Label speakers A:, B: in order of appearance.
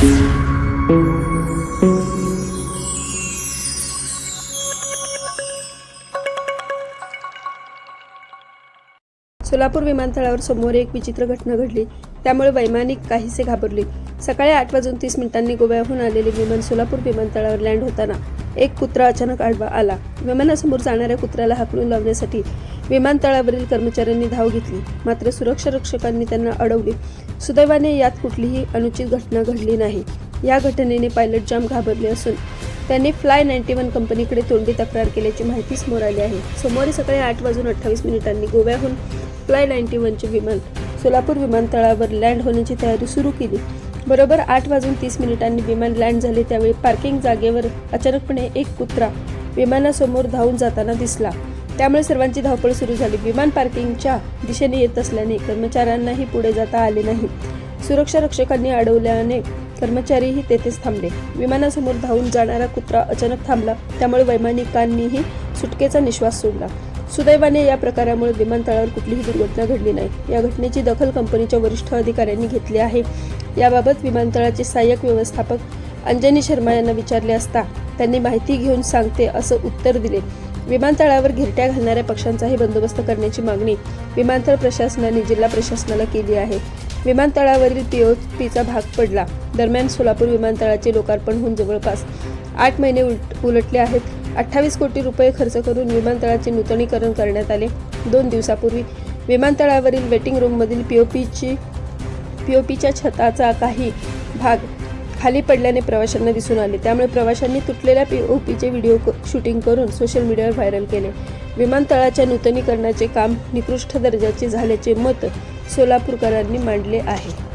A: सोलापूर विमानतळावर सोमवारी एक विचित्र घटना घडली. त्यामुळे वैमानिक काहीसे घाबरले. सकाळी आठ वाजून तीस मिनिटांनी गोव्याहून आलेले विमान सोलापूर विमानतळावर लँड होताना एक कुत्रा अचानक आडवा आला. विमानासमोर जाणाऱ्या कुत्र्याला हाकलून लावण्यासाठी विमानतळावरील कर्मचाऱ्यांनी धाव घेतली. मात्र सुरक्षा रक्षकांनी त्यांना अडवले. सुदैवाने यात कुठलीही अनुचित घटना घडली नाही. या घटनेने पायलट जाम घाबरले असून त्यांनी फ्लाय नाईन्टी वन कंपनीकडे तोंडी तक्रार केल्याची माहिती समोर आली आहे. सोमवारी सकाळी आठ वाजून अठ्ठावीस मिनिटांनी गोव्याहून फ्लाय नाईन्टी वनचे विमान सोलापूर विमानतळावर लँड होण्याची तयारी सुरू केली. बरोबर आठ वाजून तीस मिनिटांनी विमान लँड झाले त्यावेळी पार्किंग जागेवर अचानकपणे एक कुत्रा विमानासमोर धावून जाताना दिसला. त्यामुळे सर्वांची धावपळ सुरू झाली. विमान पार्किंगच्या दिशेने येत असल्याने कर्मचाऱ्यांनाही पुढे जाता आले नाही. सुरक्षा रक्षकांनी अडवल्याने कर्मचारीही तेथेच थांबले. विमानासमोर धावून जाणारा कुत्रा अचानक थांबला. त्यामुळे वैमानिकांनीही सुटकेचा निश्वास सोडला. सुदैवाने या प्रकारामुळे विमानतळावर कुठलीही दुर्घटना घडली नाही. या घटनेची दखल कंपनीच्या वरिष्ठ अधिकाऱ्यांनी घेतली आहे. याबाबत विमानतळाचे सहाय्यक व्यवस्थापक अंजनी शर्मा यांना विचारले असता त्यांनी माहिती घेऊन सांगते असं उत्तर दिले. विमानतळावर घिरट्या घालणाऱ्या पक्षांचाही बंदोबस्त करण्याची मागणी विमानतळ प्रशासनाने जिल्हा प्रशासनाला केली आहे. विमानतळावरील पीओपीचा भाग पडला. दरम्यान सोलापूर विमानतळाचे लोकार्पण होऊन जवळपास आठ महिने उलट उलटले आहेत. अठ्ठावीस कोटी रुपये खर्च करून विमानतळाचे नूतनीकरण करण्यात आले. दोन दिवसापूर्वी विमानतळावरील वेटिंग रूममधील पी ओ पीची पी ओ पीच्या छताचा काही भाग खाली पडल्याने प्रवाशांना दिसून आले. त्यामुळे प्रवाशांनी तुटलेल्या पी ओ पीचे व्हिडिओ शूटिंग करून सोशल मीडियावर व्हायरल केले. विमानतळाच्या नूतनीकरणाचे काम निकृष्ट दर्जाचे झाल्याचे मत सोलापूरकरांनी मांडले आहे.